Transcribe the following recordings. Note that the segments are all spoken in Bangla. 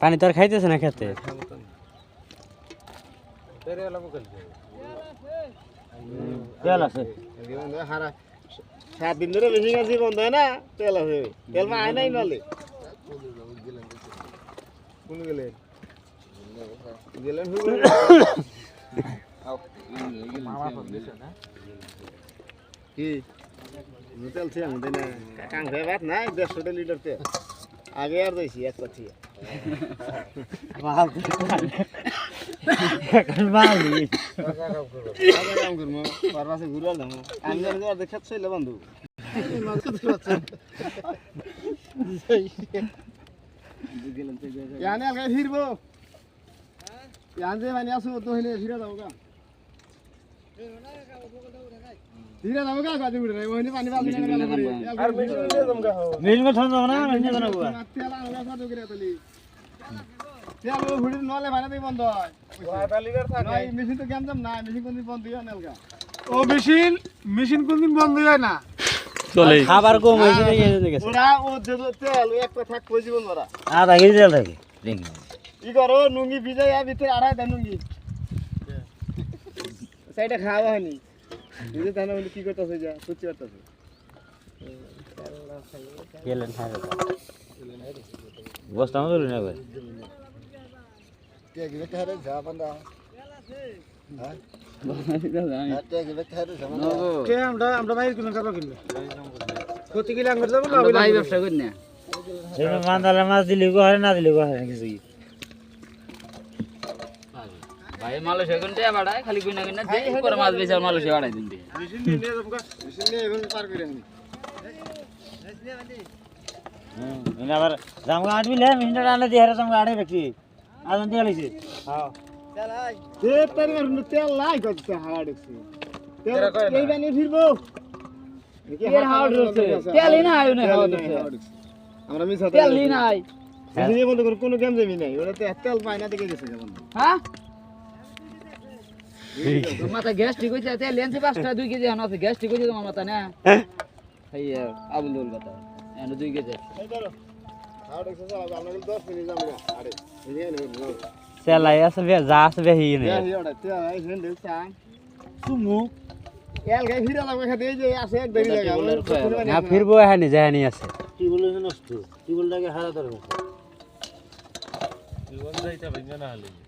পানি তো আর খাইতেছে না খেতে? তেল আছে। না কি? তেল ছিল আমাদের ভাত নাই, দেড়শো লিটার তেল। আগে আর দিয়েছি এক ছিল বন্ধু ইয়ানে আলগে ফিরবো। ইয়ান যে মানে আসো তো হইলে ফিরে যাব গা ফিরে যাব গা কাজে উড়ে ওইনে পানি বালতি না গেল আর মিনিট নিয়ে যাব গা মিল মত যাব না মিল যাব না তেল আলগা সাথে করে তলি তেল ও নলে ভাড়া দিয়ে বন্ধ হয় নয় মেশিন তো না মেশিন কোনদিন বন্ধ হয় না আলগা ও মেশিন মেশিন কোনদিন বন্ধ হয় না চলে খাবার কম হয়েছে এই গেছে ওরা ও তেল এক পা থাক কই জীবন ওরা আধা কেজি তেল থাকে ই করো নুঙ্গি ভিজাই ভিতরে আড়াই দেন নুঙ্গি সাইডে খাওয়া হয়নি বুঝে তাহলে বলি কি করতেছে যা সত্যি করতেছে গেলেন হ্যাঁ বস্তা মতো না ভাই। কে আমরা আমরা বাইরে কিনে খাব কিনলে প্রতি কিলো আঙ্গুর যাব না ভাই ব্যবসা করি না। সেই মাছ দিলে গো হয় না দিলে গো হয় না কিছু ভাই মালয়েশিয়া কোন টিয়া বাড়ায় খালি কইনা কইনা দেই করে মাছ বেচে আর মালয়েশিয়া বাড়াই দিন দি মেশিন নিয়ে নিয়ে যাব মেশিন নিয়ে এবং পার করে আমি হুম আবার জামগা আট বিলে মিনিট আনে দিয়ে হারে জামগা আড়ে রাখছি আজ দিয়ে লিছি হ্যাঁ। এ তার মারুন তেল লাই করতে হাওয়া দেখছি এই বানিয়ে ফিরবো। এর হাওয়া ঢুকছে। তেলই না আয়ু না হাওয়া আমরা মিস তেলই নাই। মেশিনে বন্ধ করে কোনো গেম দেবি নাই। ওরা তো এক তেল পায় না দেখে গেছে যেমন হ্যাঁ? মাথা গ্যাস ঠিক হয়েছে তেল লেনছে পাঁচটা দুই কেজি আনা আছে গ্যাস ঠিক হয়েছে তোমার মাথা না? এই আবুল দুল কথা। এনে দুই কেজি। এই এই সেলাই আছে বে যা আছে বে হিয়ে esta. Sumu. El que gira la oveja de ella hace el de vida. না ফিরবো এখানে যায় নি আছে। কি বলে নষ্ট? কি বলটাকে হারা ধরবে মেশিন কাট দিকে বেলুন একটু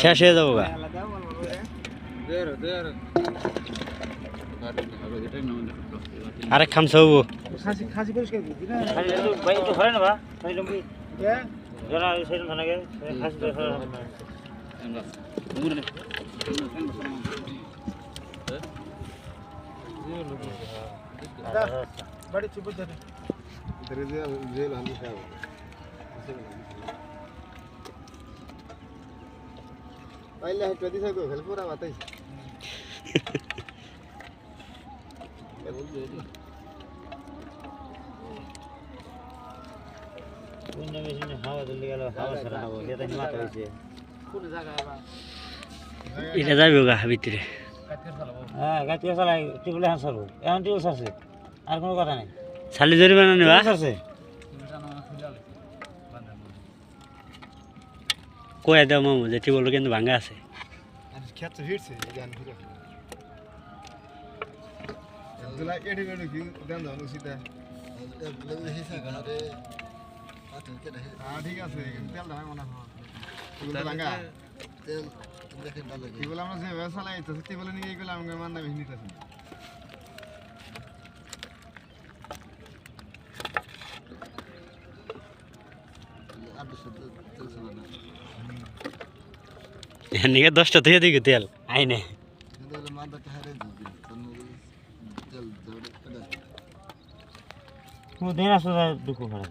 শেষ হয়ে যাব গা। আরে খামছাবো খাসি খাসি পরিষ্কার করবি না ভাই একটু পাইলে হেঁটে দিছে গো খেলে পুরা বাতাই কোন মেশিনে হাওয়া দিলে গেল হাওয়া ছাড়া হাওয়া এটা হিমাতা হয়েছে কোন জায়গায় আবার এটা যাবে গা ভিতরে হ্যাঁ গাছ চালাই টিউবলে হাঁ ছাড়বো এখন টিউব আর কোনো কথা নাই। ছালি জরিমানা নেবা? ছাড়ছে কয়ে দাও মামু যে টিউবল কিন্তু ভাঙা আছে। হ্যাঁ ঠিক আছে তেল ঢাকা মনে হয় এগুলো তো লাঙ্গা এগুলো আমরা যেভাবে চালাই তো টেবিলে নিয়ে এগুলো আমাকে মান না ভেঙে নিতেছি এদিকে দশটা থেকে দিকে তেল আইনে দিন আসলে দুঃখ খারাপ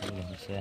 ভালো হয়েছে